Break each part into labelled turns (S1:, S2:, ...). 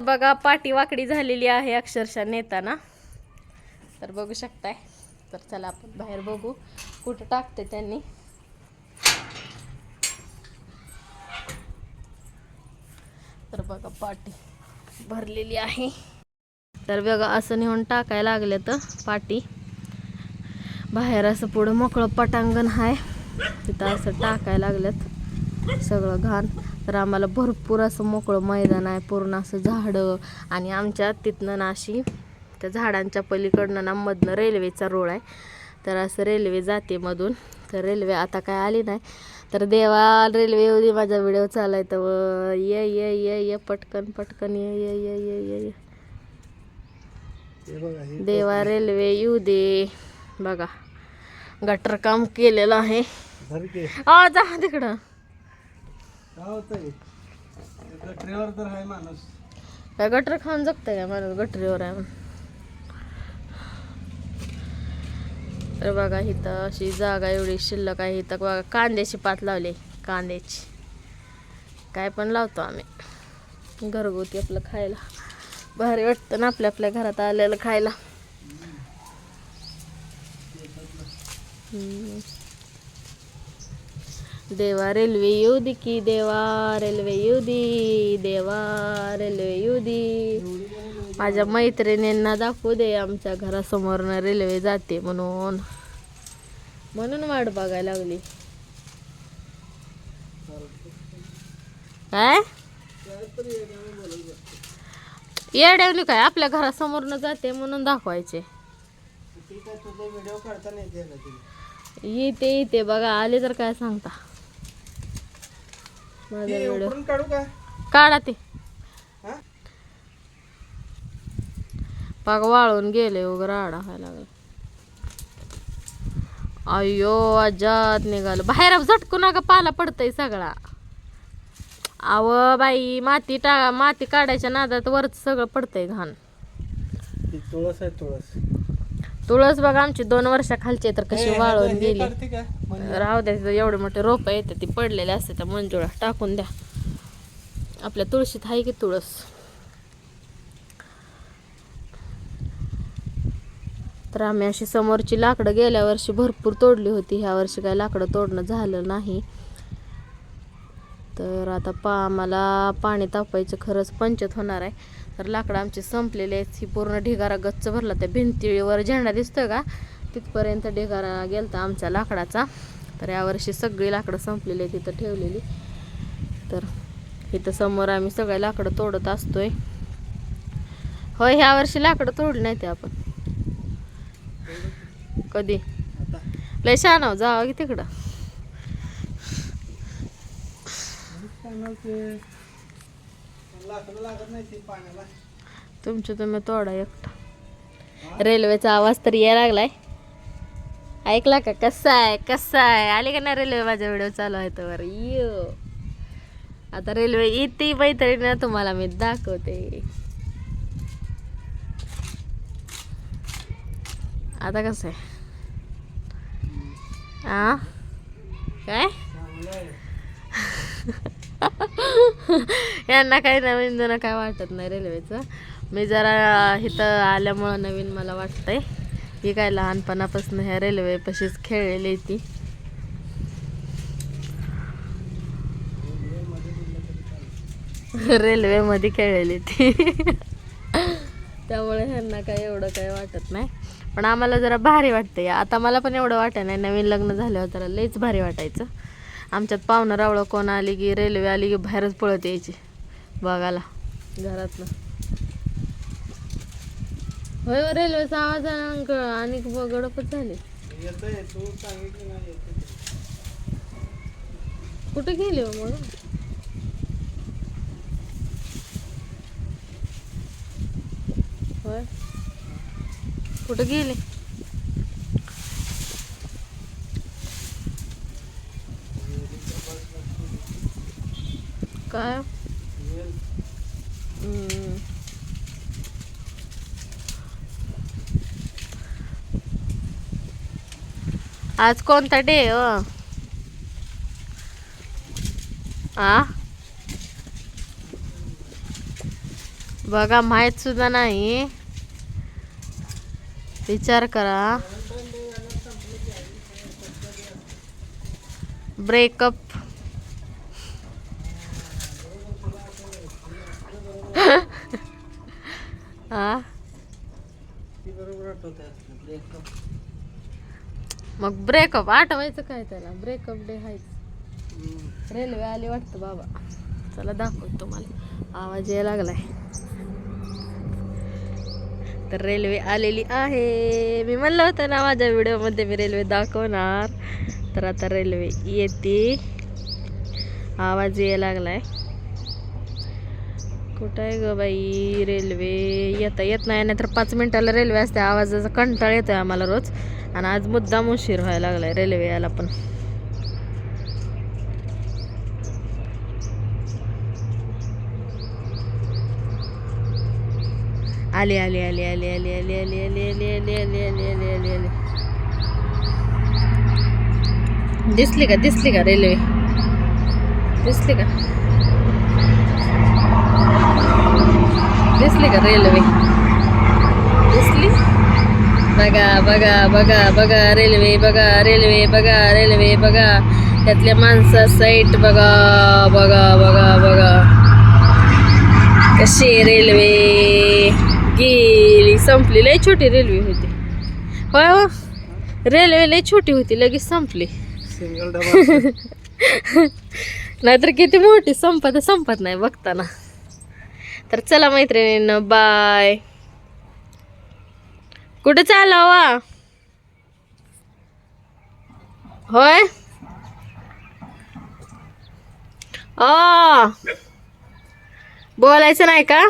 S1: बघा पाठी वाकडी झालेली आहे अक्षरशः नेताना. तर बघू शकताय. तर चला आपण बाहेर बघू. कुठं टाकते त्यांनी? तर बघा पाटी भरलेली आहे. तर बघा असं नेऊन टाकायला लागले तर पाटी. बाहेर असं पुढं मोकळं पटांगण आहे तिथं असं टाकायला लागल्यात सगळं घाण. तर आम्हाला भरपूर असं मोकळं मैदान आहे पूर्ण असं झाडं आणि आमच्या तिथनं नाशी त्या झाडांच्या पलीकडनं ना मधनं रेल्वेचा रोड आहे. तर असं रेल्वे जाते मधून. तर रेल्वे आता काय आली नाही. तर देवा रेल्वे येऊ दे माझा व्हिडिओ चालाय तर व ये ये ये ये पटकन पटकन ये ये ये ये ये ये. देवा रेल्वे येऊ दे. बघा गटर काम केलेलं आहे. आ जा तिकडं.
S2: काय होतंय? गटरीवर तर आहे माणूस.
S1: काय गटर खाऊन जगतंय काय माणूस? गटरीवर आहे म्हणून. तर बघा इथं अशी जागा एवढी शिल्लक आहे इथं. बघा कांद्याची पात लावली. कांद्याची. काय पण लावतो आम्ही. घरगुती आपलं खायला. भारी वाटतं ना आपल्या आपल्या घरात आलेलं खायला. हम्म. देवा रेल्वे येऊ दे की देवा रेल्वे येऊ दे देवा रेल्वे येऊ दे. माझ्या मैत्रिणींना दाखवू दे आमच्या घरासमोरनं रेल्वे जाते म्हणून. म्हणून वाट बघायला लागली. काय? येड्यावली काय? आपल्या घरासमोरनं जाते म्हणून दाखवायचे.
S2: येते
S1: येते. बघा आले तर काय सांगता? माझा व्हिडिओ
S2: काढू का?
S1: काढा ते.
S2: हा?
S1: पाग वाळून गेले वगैरे आडा व्हायला लागला. अय्यो अजात निघालं. बाहेर झटकू नका पाला पडतय सगळा. अव बाई माती टा माती काढायच्या नादात वरच सगळं पडतंय घाण.
S2: ती तुळस आहे तुळस.
S1: तुळस बघा आमची दोन वर्षाखालची तर कशी वाळून गेली. राहू द्या तिथं एवढे मोठे रोप येते ती पडलेले असते त्या मंजुळा टाकून द्या. आपल्या तुळशीत आहे की तुळस? तर आम्ही अशी समोरची लाकडं गेल्या वर्षी भरपूर तोडली होती ह्या वर्षी काय लाकडं तोडणं झालं नाही. तर आता पा आम्हाला पाणी तापायचं खरंच पंचत होणार आहे. तर लाकडं आमची संपलेली आहेत. ही पूर्ण ढिगारा गच्च भरला. त्या भिंतीवर झेंडा दिसतोय का? तिथपर्यंत ढिगारा गेलता आमच्या लाकडाचा. तर यावर्षी सगळी लाकडं संपलेली आहेत तिथं ठेवलेली. तर इथं समोर आम्ही सगळे लाकडं तोडत असतोय. होय ह्या वर्षी लाकडं तोडली नाही ते आपण. कधी? लय शहाणाव जावं की तिकडं.
S2: लाकडं लागत नाही ती पाण्याला.
S1: तुमचं तुम्ही तोडा एकटा. रेल्वेचा आवाज तर यायला लागलाय. ऐकला का? कसा आहे? कसा आहे? आली का नाही रेल्वे? माझा व्हिडिओ चालू आहे तर यो. आता रेल्वे येते मैत्रिणी तुम्हाला मी दाखवते. आता कसं आहे? आ? काय? यांना काही नवीन जण काय वाटत नाही रेल्वेचं. मी जरा इथं आल्यामुळं नवीन मला वाटतंय. ही काय लहानपणापासून ह्या रेल्वे पशीच खेळलेली ती. रेल्वेमध्ये खेळलेली ती. त्यामुळे ह्यांना काय एवढं काय वाटत नाही. पण आम्हाला जरा भारी वाटतंय. आता मला पण एवढं वाटत नाही. नवीन लग्न झाल्यावर जरा लईच भारी वाटायचं. आमच्यात पाहुणं रावळं कोण आली की रेल्वे आली की बाहेरच पळत यायची बघायला. घरातनं होय हो, रेल्वेचा आवाज अंक- आणि गडपच झाले. कुठे गेली हो मग होय. कुठे गेली? काय आज कोणता डे हो आ बघा माहीत सुद्धा नाही. विचार करा. ब्रेकअप हा
S2: ती बरोबर आठवते असलं ब्रेकअप
S1: मग ब्रेकअप आठवायचं काय त्याला? ब्रेकअप डे हायच. रेल्वे आली वाटतं बाबा. चला दाखवतो तुम्हाला. आवाज यायला लागलाय. तर रेल्वे आलेली आहे. मी म्हणलं होतं ना माझ्या व्हिडिओमध्ये मी रेल्वे दाखवणार. तर आता रेल्वे येते. आवाज यायला लागलाय. कुठं आहे ग बाई रेल्वे येता येत नाही नाहीतर पाच मिनिटाला रेल्वे असते आवाजाचा कंटाळ येतोय आम्हाला रोज आणि आज मुद्दाम उशीर व्हायला लागलाय रेल्वे यायला पण आली आली आली आली आली आली आली आली आली आली आली आली आली आली आली दिसली का दिसली का रेल्वे दिसली का दिसली का रेल्वे दिसली बघा बघा बघा बघा रेल्वे बघा रेल्वे बघा रेल्वे बघा. त्यातल्या माणसा साईट बघा बघा बघा बघा. कशी रेल्वे गेली संपली. लय छोटी रेल्वे होती. होय हो रेल्वे लय छोटी होती लगेच संपली. नाहीतर किती मोठी संपत संपत नाही बघताना. तर चला मैत्रिणीनं बाय कुठं चालला हो वा? होय? आ. बोलायचं नाही का?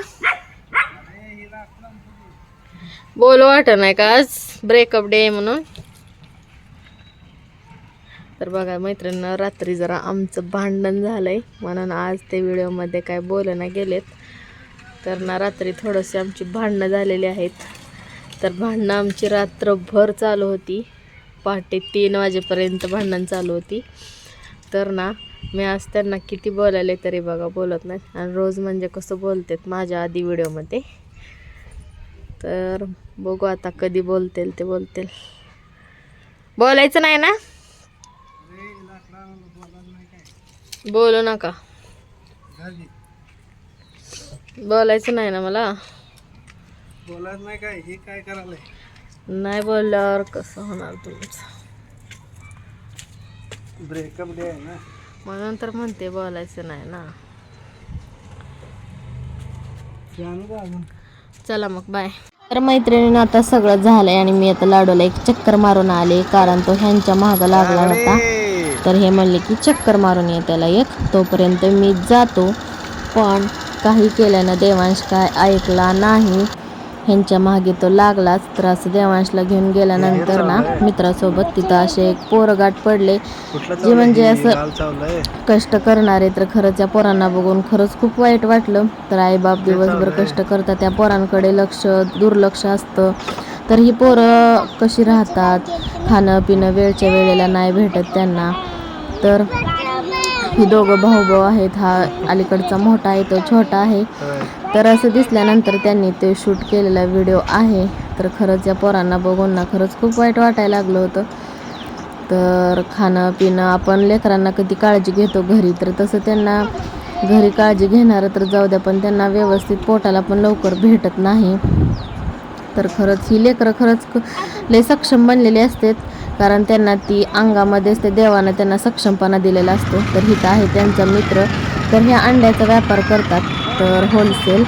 S1: बोलू वाटत नाही का आज? ब्रेकअप डे म्हणून. तर बघा मैत्रिणीनं रात्री जरा आमचं भांडण झालंय. म्हणून आज ते व्हिडिओमध्ये काय बोलणं गेलेत तर ना रात्री थोडंसे आमची भांडणं झालेली आहेत. तर भांडणं आमची रात्रभर चालू होती. पहाटे तीन वाजेपर्यंत भांडण चालू होती. तर ना मी आज त्यांना किती बोलायले तरी बघा बोलत नाही आणि रोज म्हणजे कसं बोलतात माझ्या आधी व्हिडिओमध्ये. तर बघू आता कधी बोलतील ते बोलतील. बोलायचं नाही ना? बोलू नका. बोलायचं नाही ना मला.
S2: बोलायच नाही काय? हे काय करायलंय?
S1: नाही बोलल्यावर कसं होणार तुमचं?
S2: ब्रेकअप डे आहे ना?
S1: म्हणून तर म्हणते बोलायचं नाही ना. चला मग बाय तर मैत्रिणीनं आता सगळं झालंय आणि मी आता लाडूला एक चक्कर मारून आले कारण तो ह्यांच्या महाग लागला होता तर हे म्हणले की चक्कर मारून ये त्याला एक तोपर्यंत मी जातो. पण काही केल्यानं देवांश काय ऐकला नाही ह्यांच्या मागे तो लागलाच. तर असं देवांशला घेऊन गेल्यानंतर ना मित्रासोबत तिथं असे एक पोरगाट पडले जे म्हणजे असं कष्ट करणारे तर खरंच या पोरांना बघून खरंच खूप वाईट वाटलं. तर आईबाप दिवसभर कष्ट करतात त्या पोरांकडे लक्ष दुर्लक्ष असतं. तर ही पोरं कशी राहतात? खाणं पिणं वेळच्या वेळेला नाही भेटत त्यांना. तर ही दोघं भाऊ भाऊ आहेत. हा अलीकडचा मोठा आहे तो छोटा आहे. तर असं दिसल्यानंतर त्यांनी ते शूट केलेला व्हिडिओ आहे. तर खरंच या पोरांना बघून ना खरंच खूप वाईट वाटायला लागलं होतं. तर खाणं पिणं आपण लेकरांना कधी काळजी घेतो घरी तर तसं त्यांना घरी काळजी घेणारं तर जाऊ द्या पण त्यांना व्यवस्थित पोटाला पण लवकर भेटत नाही. तर खरंच ही लेकरं खरंच लय सक्षम बनलेली असतात. कारण त्यांना ती अंगामध्येच ते देवानं त्यांना सक्षमपणा दिलेला असतो. तर हिथं आहे त्यांचा मित्र. तर ह्या अंड्याचा व्यापार करतात. तर होलसेल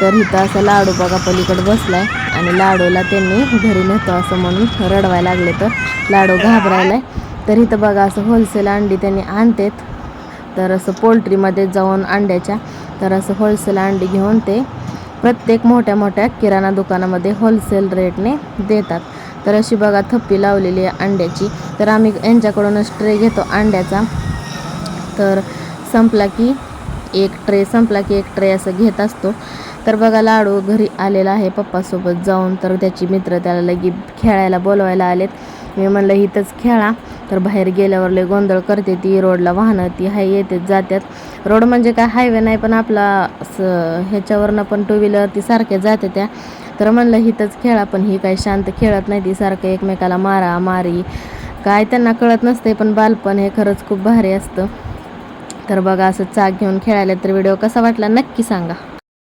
S1: तर इथं असं लाडू बघा पलीकडे बसलाय आणि लाडूला त्यांनी घरी नेतो असं म्हणून रडवायला लागले तर लाडू घाबरायलाय. तर इथं बघा असं होलसेल अंडी त्यांनी आणतात. तर असं पोल्ट्रीमध्ये जाऊन अंड्याच्या तर असं होलसेल अंडी घेऊन ते प्रत्येक मोठ्या मोठ्या किराणा दुकानामध्ये होलसेल रेटने देतात. तर अशी बघा थप्पी लावलेली आहे अंड्याची. तर आम्ही यांच्याकडूनच ट्रे घेतो अंड्याचा. तर संपला की एक ट्रे संपला की एक ट्रे असं घेत असतो. तर बघा लाडू घरी आलेला आहे पप्पासोबत जाऊन. तर त्याची मित्र त्याला लगी खेळायला बोलवायला आलेत. मी म्हणलं इथंच खेळा. तर बाहेर गेल्यावर लय गोंधळ करते ती. रोडला वाहनं ती हाय येते जात्यात. रोड म्हणजे काय हायवे नाही पण आपला स- ह्याच्यावरनं पण टू व्हीलर ती सारख्या जाते त्या. तर म्हणलं हिथंच खेळा पण ही काही शांत खेळत नाही ती सारखं एकमेकाला मारा मारी. काय त्यांना कळत नसते पण बालपण हे खरंच खूप भारी असतं. तर बघा असं चाक घेऊन खेळायला तर व्हिडिओ कसा वाटला नक्की सांगा.